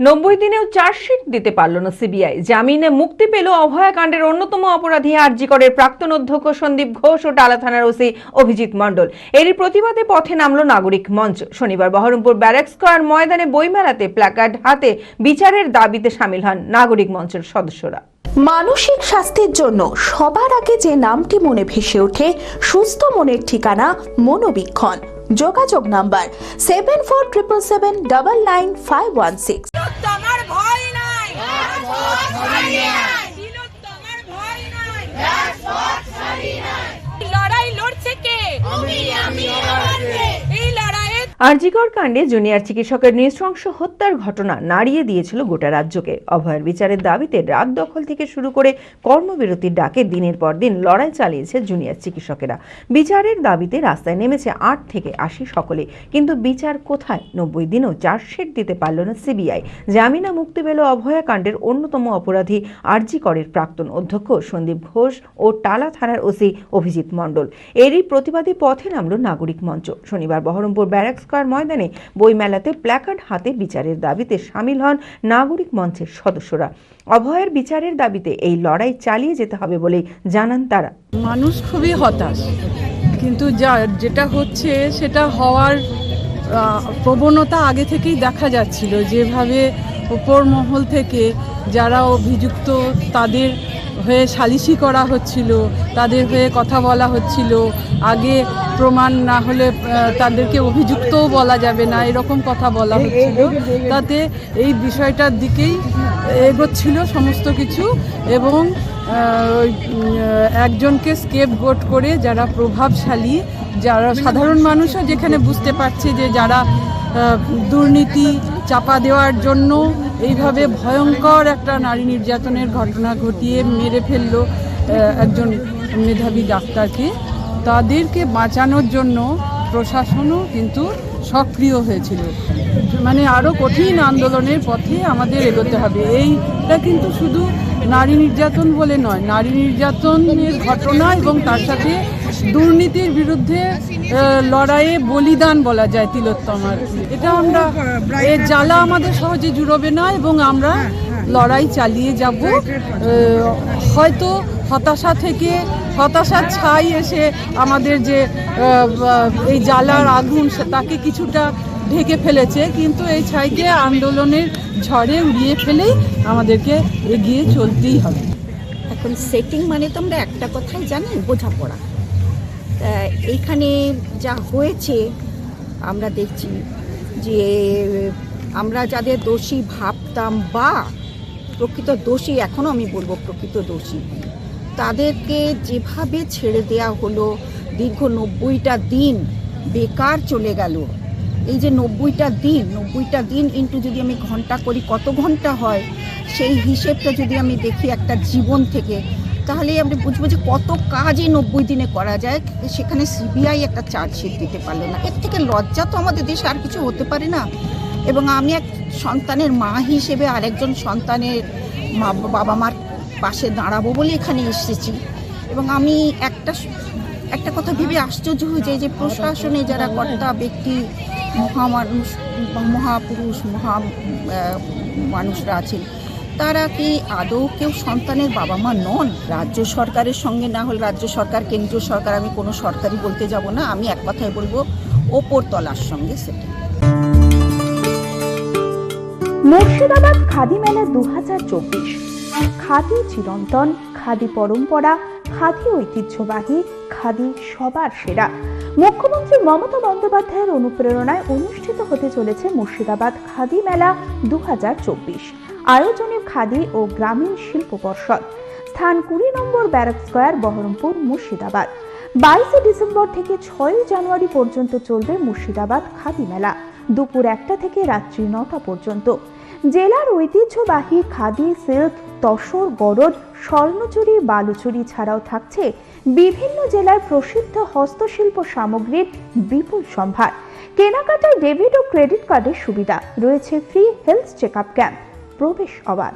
নব্বই দিনেও চার্জশিট দিতে পারল না সিবিআই। জামিনে মুক্তি পেল অভয়াকাণ্ডের অন্যতম অপরাধী আরজিকরের প্রাক্তন অধ্যক্ষ সন্দীপ ঘোষ ও টালা থানার ওসি অভিজিৎ মণ্ডল। এরই প্রতিবাদে পথে নামল নাগরিক মঞ্চ। শনিবার বহরমপুর ব্যারাক স্কোয়ার ময়দানে বইমেলাতে প্ল্যাকার্ড হাতে বিচারের দাবিতে সামিল হন নাগরিক মঞ্চের সদস্যরা। মানসিক স্বাস্থ্যের জন্য সবার আগে যে নামটি মনে ভেসে ওঠে, সুস্থ মনের ঠিকানা মনোবীক্ষণ। যোগাযোগ number seven four triple seven double nine five one six RG Kar কাণ্ডে জুনিয়র চিকিৎসকের নৃশংস হত্যার ঘটনা নাড়িয়ে দিয়েছিল গোটা রাজ্যকে। অভয়ের বিচারের দাবিতে রাত দখল থেকে শুরু করে কর্মবিরতির ডাকে দিনের পর দিন লড়াই চালিয়েছে জুনিয়র চিকিৎসকেরা। বিচারের দাবিতে রাস্তায় নেমেছে আট থেকে আশি সকলে। কিন্তু বিচার কোথায়? নব্বই দিনও চার্জশিট দিতে পারল না সিবিআই। জামিনা মুক্তি পেল অভয়া কাণ্ডের অন্যতম অপরাধী আরজিকরের প্রাক্তন অধ্যক্ষ সন্দীপ ঘোষ ও টালা থানার ওসি অভিজিৎ মণ্ডল। এরই প্রতিবাদী পথে নামল নাগরিক মঞ্চ। শনিবার বহরমপুর ব্যারাক স্কোয়ার ময়দানে বইমেলাতে প্ল্যাকার্ড হাতে বিচারের দাবিতে সামিল হন নাগরিক মঞ্চের সদস্যরা। অভয়ের বিচারের দাবিতে এই লড়াই চালিয়ে যেতে হবে বলে জানান তারা। মানুষ খুবই হতাশ, কিন্তু যা, যেটা হচ্ছে সেটা হওয়ার প্রবণতা আগে থেকেই দেখা যাচ্ছিল। যেভাবে উপর মহল থেকে যারা অভিযুক্ত তাদের হয়ে সালিশি করা হচ্ছিল তাদের হয়ে কথা বলা হচ্ছিল। আগে প্রমাণ না হলে তাদেরকে অভিযুক্তও বলা যাবে না এরকম কথা বলা হচ্ছিল। তাতে এই বিষয়টার দিকেই এগোচ্ছিল সমস্ত কিছু এবং ওই, একজনকে স্কেপ গোট করে যারা প্রভাবশালী যারা সাধারণ মানুষও যেখানে বুঝতে পারছে যে যারা দুর্নীতি চাপা দেওয়ার জন্য এইভাবে ভয়ঙ্কর একটা নারী নির্যাতনের ঘটনা ঘটিয়ে মেরে ফেলল একজন মেধাবী ডাক্তারকে। তাদেরকে বাঁচানোর জন্য প্রশাসনও কিন্তু সক্রিয় হয়েছিল। মানে আরও কঠিন আন্দোলনের পথে আমাদের এগোতে হবে। এইটা কিন্তু শুধু নারী নির্যাতন বলে নয়, নারী নির্যাতনের ঘটনা এবং তার সাথে দুর্নীতির বিরুদ্ধে লড়াইয়ে বলিদান বলা যায় তিলোত্তমার। এটা আমরা এর জ্বালা আমাদের সহজে জুড়বে না এবং আমরা লড়াই চালিয়ে যাব। হয়তো হতাশা থেকে হতাশার ছাই এসে আমাদের যে এই জ্বালার আগুন সে- তাকে কিছুটা ঢেকে ফেলেছে। কিন্তু এই ছাইকে আন্দোলনের ঝড়ে উড়িয়ে ফেলেই আমাদেরকে এগিয়ে চলতেই হবে। এখন সেটিং মানে তো আমরা একটা কথাই জানি বোঝাপড়া। এইখানে যা হয়েছে, আমরা দেখছি যে, আমরা যাদের দোষী ভাবতাম বা প্রকৃত দোষী এখনও আমি বলব প্রকৃত দোষী, তাদেরকে যেভাবে ছেড়ে দেয়া হলো, দীর্ঘ নব্বইটা দিন বেকার চলে গেল। এই যে নব্বইটা দিন নব্বইটা দিন ইন্টু যদি আমি ঘণ্টা করি, কত ঘণ্টা হয়? সেই হিসেবটা যদি আমি দেখি একটা জীবন থেকে তাহলে আমরা বুঝব যে কত কাজ এই নব্বই দিনে করা যায়। সেখানে সিবিআই একটা চার্জশিট দিতে পারল না। এর থেকে লজ্জা তো আমাদের দেশে আর কিছু হতে পারে না। এবং আমি এক সন্তানের মা হিসেবে আরেকজন সন্তানের মা, বাবা মার পাশে দাঁড়াবো বলে এখানে এসেছি। এবং আমি একটা একটা কথা ভেবে আশ্চর্য হয়ে যায় যে প্রশাসনে যারা কর্তা ব্যক্তি, মহামানুষ, মহাপুরুষ, মহা মানুষরা আছেন তারা কি আদৌ কেউ সন্তানের বাবা মা নন? রাজ্য সরকারের সঙ্গে না হলে রাজ্য সরকার, কেন্দ্রীয় সরকার, আমি কোনো সরকারি বলতে যাব না। আমি এক কথায় বলব ওপর তলার সঙ্গে সেটা মুর্শিদাবাদ খাদি মেলা দু খাদি চিরন্তন, খাদি পরম্পরা, খাদি ঐতিহ্যবাহী, খাদি সবার সেরা। মুখ্যমন্ত্রী মমতা বন্দ্যোপাধ্যায়ের অনুপ্রেরণায় অনুষ্ঠিত হতে চলেছে মুর্শিদাবাদ খাদি মেলা দু হাজার চব্বিশ। আয়োজনে খাদি ও গ্রামীণ শিল্প পর্ষদ। স্থান কুড়ি নম্বর ব্যারাক স্কোয়ার, বহরমপুর, মুর্শিদাবাদ। বাইশে ডিসেম্বর থেকে ছয়ই জানুয়ারি পর্যন্ত চলবে মুর্শিদাবাদ খাদি মেলা। দুপুর একটা থেকে রাত্রি নটা পর্যন্ত। জেলার ঐতিহ্যবাহী খাদি, সিল্ক, তসর গরদ স্বর্ণচুরি, বালুচুরি ছাড়াও থাকছে বিভিন্ন জেলার প্রসিদ্ধ হস্তশিল্প সামগ্রীর বিপুল সম্ভার। কেনাকাটায় ডেবিট ও ক্রেডিট কার্ডের সুবিধা। রয়েছে free health check up camp প্রবেশ অবাধ।